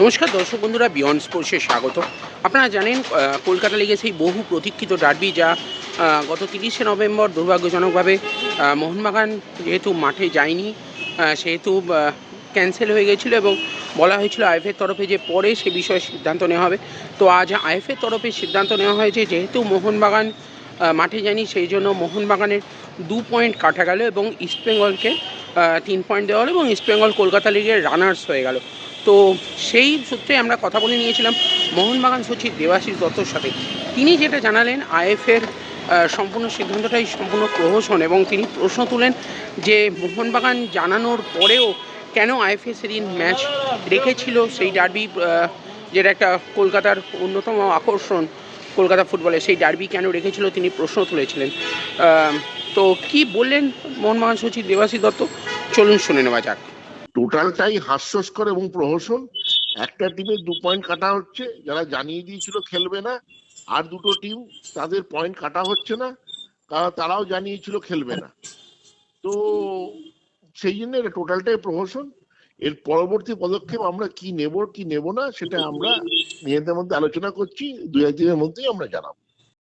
নমস্কার, দর্শক বন্ধুরা বিয়ন্ড স্পোর্টসে স্বাগত। আপনারা জানেন কলকাতা লিগে সেই বহু প্রতীক্ষিত ডার্বি যা গত তিরিশে নভেম্বর দুর্ভাগ্যজনকভাবে মোহনবাগান যেহেতু মাঠে যায়নি সেহেতু ক্যান্সেল হয়ে গেছিল এবং বলা হয়েছিল আইএফের তরফে যে পরে সে বিষয়ে সিদ্ধান্ত নেওয়া হবে। তো আজ আইএফের তরফে সিদ্ধান্ত নেওয়া হয়েছে, যেহেতু মোহনবাগান মাঠে যায়নি, সেই জন্য মোহনবাগানের দু পয়েন্ট কাটা গেল এবং ইস্টবেঙ্গলকে তিন পয়েন্ট দেওয়া হলো এবং ইস্টবেঙ্গল কলকাতা লিগের রানার্স হয়ে গেল। তো সেই সূত্রে আমরা কথা বলে নিয়েছিলাম মোহনবাগান সচিব দেবাশিস দত্তর সাথে। তিনি যেটা জানালেন আইএফের সম্পূর্ণ সিদ্ধান্তটাই সম্পূর্ণ প্রহসন এবং তিনি প্রশ্ন তুলেন যে মোহনবাগান জানানোর পরেও কেন আইএফএ সেদিন ম্যাচ রেখেছিল সেই ডার্বি যেটা একটা কলকাতার অন্যতম আকর্ষণ কলকাতা ফুটবলে, সেই ডার্বি কেন রেখেছিল তিনি প্রশ্ন তুলেছিলেন। তো কি বললেন মোহনবাগান সচিব দেবাশিস দত্ত? চলুন শুনে নেওয়া যাক। টোটালটাই হাস্যস্কর এবং প্রহসন। একটা টিমের দু পয়েন্ট কাটা হচ্ছে, যারা জানিয়ে দিয়েছিল খেলবে না, আর দুটো টিম তাদের পয়েন্ট কাটা হচ্ছে না তারাও জানিয়েছিল খেলবে না। তো সেই জন্য টোটালটাই প্রহসন। এর পরবর্তী পদক্ষেপ আমরা কি নেব কি নেব না, সেটা আমরা নিজেদের মধ্যে আলোচনা করছি। দুই একদিনের মধ্যেই আমরা জানাব।